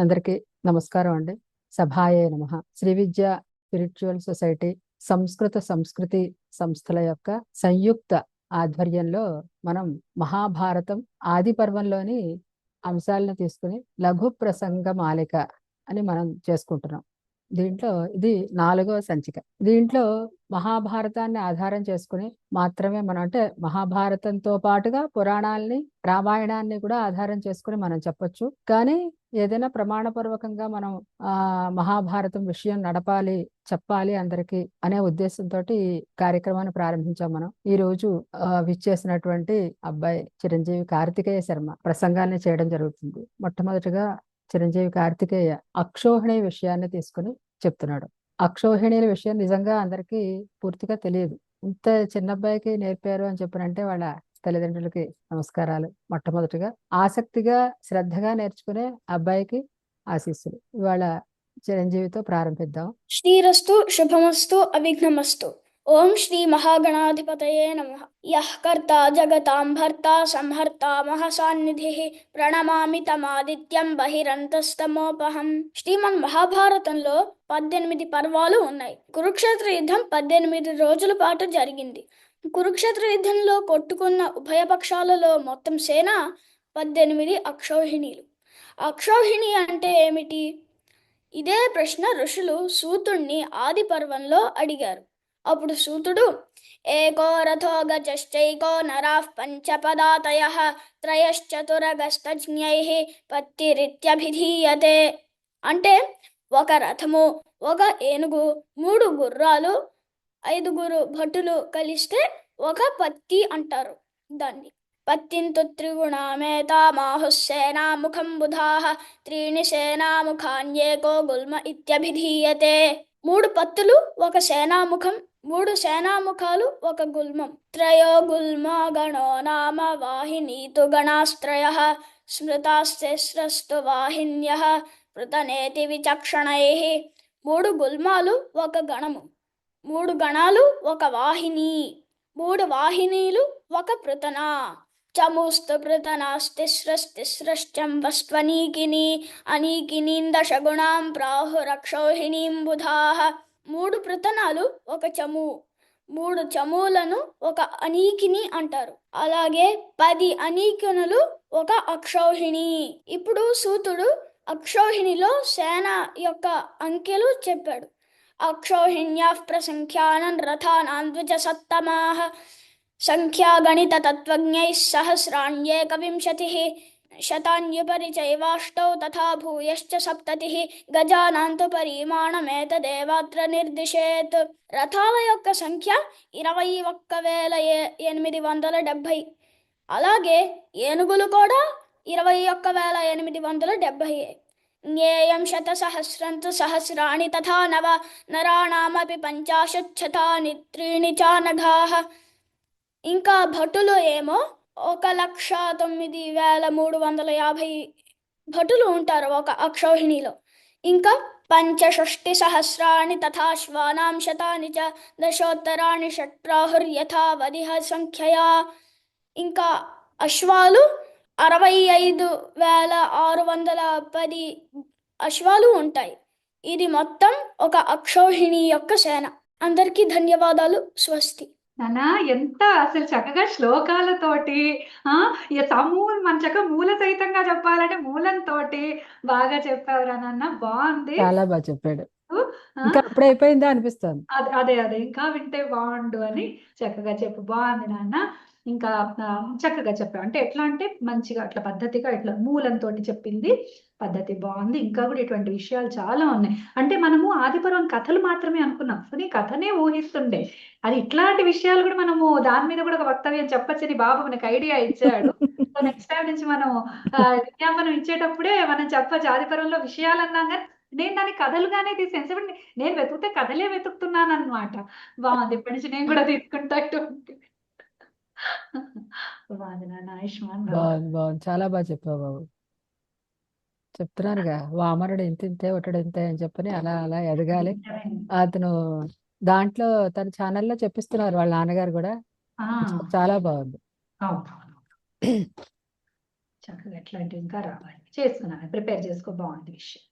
అందరికీ నమస్కారం అండి. సభాయే నమ. శ్రీ విద్య స్పిరిచువల్ సొసైటీ సంస్కృత సంస్కృతి సంస్థల యొక్క సంయుక్త ఆధ్వర్యంలో మనం మహాభారతం ఆది పర్వంలోని అంశాలను తీసుకుని లఘు ప్రసంగ మాలిక అని మనం చేసుకుంటున్నాం. దీంట్లో ఇది నాలుగవ సంచిక. దీంట్లో మహాభారతాన్ని ఆధారం చేసుకుని మాత్రమే మనం అంటే మహాభారతంతో పాటుగా పురాణాల్ని రామాయణాన్ని కూడా ఆధారం చేసుకుని మనం చెప్పొచ్చు. కానీ ఏదైనా ప్రమాణపూర్వకంగా మనం ఆ మహాభారతం విషయం నడపాలి చెప్పాలి అందరికి అనే ఉద్దేశంతో ఈ కార్యక్రమాన్ని ప్రారంభించాం మనం. ఈ రోజు విచ్చేసినటువంటి అబ్బాయి చిరంజీవి కార్తికేయ శర్మ ప్రసంగాన్ని చేయడం జరుగుతుంది. మొట్టమొదటిగా చిరంజీవి కార్తికేయ అక్షోహిణి విషయాన్ని తీసుకుని చెప్తున్నాడు. అక్షోహిణీల విషయం నిజంగా అందరికీ పూర్తిగా తెలియదు. ఇంత చిన్న అబ్బాయికి నేర్పారు అని చెప్పినంటే వాళ్ళ తల్లిదండ్రులకి నమస్కారాలు. మొట్టమొదటిగా ఆసక్తిగా శ్రద్ధగా నేర్చుకునే అబ్బాయికి ఆశీస్సులు. ఇవాళ చిరంజీవితో ప్రారంభిద్దాం. శ్రీరస్తు శుభమస్తు అవిఘ్నమస్తు. ఓం శ్రీ మహాగణాధిపతయే నమ. యః కర్త జగతాం భర్త సంహర్త మహసాన్నిధి ప్రణమామి తమాదిత్యం బహిరంతస్తమోపహం. శ్రీమన్ మహాభారతంలో పద్దెనిమిది పర్వాలు ఉన్నాయి. కురుక్షేత్ర యుద్ధం పద్దెనిమిది రోజుల పాటు జరిగింది. కురుక్షేత్ర యుద్ధంలో కొట్టుకున్న ఉభయపక్షాలలో మొత్తం సేన పద్దెనిమిది అక్షౌహిణీలు. అక్షౌహిణి అంటే ఏమిటి? ఇదే ప్రశ్న ఋషులు సూతుణ్ణి ఆది పర్వంలో అడిగారు. అప్పుడు సూతుడు ఏకో రథో గజశ్చైకో నరాః పంచపదాతయ త్రయశ్చతురగస్తజ్ఞై పత్తిరిత్యభిధీయతే. అంటే ఒక రథము ఒక ఏనుగు మూడు గుర్రాలు ఐదుగురు భటులు కలిస్తే ఒక పత్తి అంటారు దాన్ని. పత్తింతు త్రిగుణామేతామాహుస్సేనాముఖం బుధాః త్రీణి సేనాముఖాన్యేకో గుల్మ ఇత్యభిధీయతే. మూడు పత్తులు ఒక సేనాముఖం మూడు సేనాముఖాలు ఒక గుల్మం. త్రయో గుల్మ గణో నామ వాహినీతు గణాశ్రయ స్మృతాస్తిస్రస్తు వాహిన్య పృతనేతి విచక్షణై. మూడు గుల్మాలు ఒక గణము. మూడు గణాలు ఒక వాహిని. మూడు వాహినీలు ఒక పృతన. చముస్తు పృతనాస్తిస్రస్తిస్రశ్చం వస్త్వనీకిని అనీకినీం దశగుణాం ప్రాహురక్షౌహిణీం బుధాః. మూడు పృతనాలు ఒక చమువు మూడు చమువులను ఒక అనీకిని అంటారు. అలాగే పది అనీకినులు ఒక అక్షోహిణి. ఇప్పుడు సూతుడు అక్షోహిణిలో సేన యొక్క అంకెలు చెప్పాడు. అక్షోహిణ్యా ప్రసంఖ్యానం రథానాంద్విజ సత్తమాహ సంఖ్యాగణిత తత్వజ్ఞై సహస్రాణ్యేక విశతి चैवाष्टौ तथा भूयश्च सप्ततिः గజానాంతు పరిమాణమేతదేవాత్ర నిర్దిశేత్ రథాల యొక్క సంఖ్య ఇరవై ఒక్క వేల ఏ- ఎనిమిది వందల డెబ్భై అలాగే ఏనుగులు కూడా ఇరవై ఒక్క వేల ఎనిమిది వందల డెబ్భై జ్ఞేయం శతసహస్రంతు సహస్రాణి తథా నవ నరాణామపి పంచాశచ్చతాని త్రీణి చానఘాః ఇంకా భటులు ఏమో ఒక లక్ష తొమ్మిది వేల మూడు వందల యాభై భటులు ఉంటారు ఒక అక్షౌహిణిలో. ఇంకా పంచషష్టి సహస్రాణి తథా శ్వానాం శతాని చ దశోత్తరాణి షట్రాహుర్యథావధిహ సంఖ్యయా. ఇంకా అశ్వాలు అరవై ఐదు వేల ఆరు వందల పది అశ్వాలు ఉంటాయి. ఇది మొత్తం ఒక అక్షౌహిణి యొక్క సేన. అందరికీ ధన్యవాదాలు. స్వస్తి. నానా ఎంత అసలు చక్కగా శ్లోకాలతోటి సమూల మన చక్కగా మూల సహితంగా చెప్పాలంటే మూలంతోటి బాగా చెప్పావురా నాన్న. బాగుంది. చాలా బాగా చెప్పాడు. ఇంకా అప్పుడే అయిపోయిందా అనిపిస్తోంది? అదే అదే అదే. ఇంకా వింటే బాగుండు అని చక్కగా చెప్పు. బాగుంది నాన్న. ఇంకా చక్కగా చెప్పావు. అంటే ఎట్లా అంటే మంచిగా అట్లా పద్ధతిగా ఇట్లా మూలంతో చెప్పింది. పద్ధతి బాగుంది. ఇంకా కూడా ఇటువంటి విషయాలు చాలా ఉన్నాయి. అంటే మనము ఆదిపర్వం కథలు మాత్రమే అనుకున్నాం. కానీ కథనే ఊహిస్తుండే. అది ఇట్లాంటి విషయాలు కూడా మనము దాని మీద కూడా ఒక వక్తవ్యం చెప్పొచ్చని బాబు మనకు ఐడియా ఇచ్చాడు. నెక్స్ట్ టైం నుంచి మనం విజ్ఞాపనం ఇచ్చేటప్పుడే మనం చెప్పచ్చు. ఆదిపర్వంలో విషయాలు అన్నాం కానీ నేను దాన్ని కథలుగానే తీసాను ఇప్పుడు నేను వెతుకుతే కథలే వెతుకుతున్నాను అనమాట బాగుంది. ఇప్పటి నుంచి నేను కూడా తీసుకుంటా బాగుంది నాన్న. ఆయుష్మాన్ బాగుంది. చాలా బాగా చెప్పావు బాబు. చెప్తున్నారుగా వామనుడు ఇంత ఇంతే ఒకడు ఇంతే అని చెప్పని అలా అలా ఎదగాలి. అతను దాంట్లో తన ఛానల్లో చెప్పిస్తున్నారు వాళ్ళ నాన్నగారు కూడా. చాలా బాగుంది. చక్కగా ఎట్లాంటివి ఇంకా రావాలి. చేసుకున్నాను ప్రిపేర్ చేసుకో బాగుంది విషయం.